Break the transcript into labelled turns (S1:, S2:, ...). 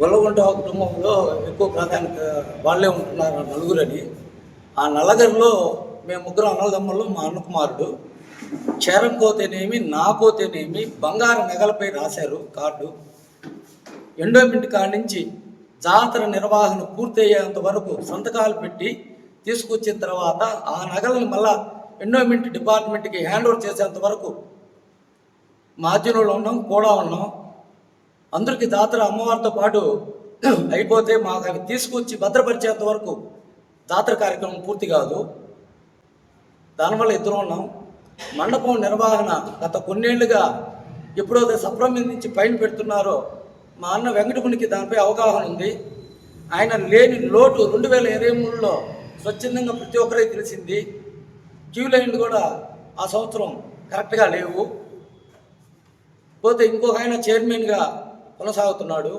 S1: గొల్లగుంట కుటుంబంలో ఎక్కువ ప్రాధాన్యత వాళ్ళే ఉంటున్నారు నలుగురని. ఆ నలుగురిలో మేము ముగ్గురు అన్నదమ్ములు మా అన్న కుమారుడు క్షరం పోతేనేమి నా పోతేనేమి బంగారు నగలపై రాశారు కార్డు. ఎండోమెంట్ కాడి నుంచి జాతర నిర్వహణ పూర్తయ్యేంత వరకు సంతకాలు పెట్టి తీసుకొచ్చిన తర్వాత ఆ నగలను మళ్ళా ఎండోమెంట్ డిపార్ట్మెంట్కి హ్యాండ్ ఓవర్ చేసేంత వరకు మాధ్యమంలో ఉన్నాం కూడా ఉన్నాం. అందరికీ దాతల అమ్మవారితో పాటు అయిపోతే మాకు అవి తీసుకొచ్చి భద్రపరిచేంత వరకు దాతర కార్యక్రమం పూర్తి కాదు. దానివల్ల ఇద్దరు ఉన్నాం. మండపం నిర్వహణ గత కొన్నేళ్ళుగా ఎప్పుడైతే సప్రమి నుంచి పైన పెడుతున్నారో మా అన్న వెంకటమునికి దానిపై అవగాహన ఉంది. ఆయన లేని లోటు రెండు వేల ఇరవై మూడులో స్వచ్ఛందంగా ప్రతి ఒక్కరికి తెలిసింది. క్యూ లైన్లు కూడా ఆ సంవత్సరం కరెక్ట్గా లేవు. పోతే ఇంకొక ఆయన చైర్మన్గా కొనసాగుతున్నాడు.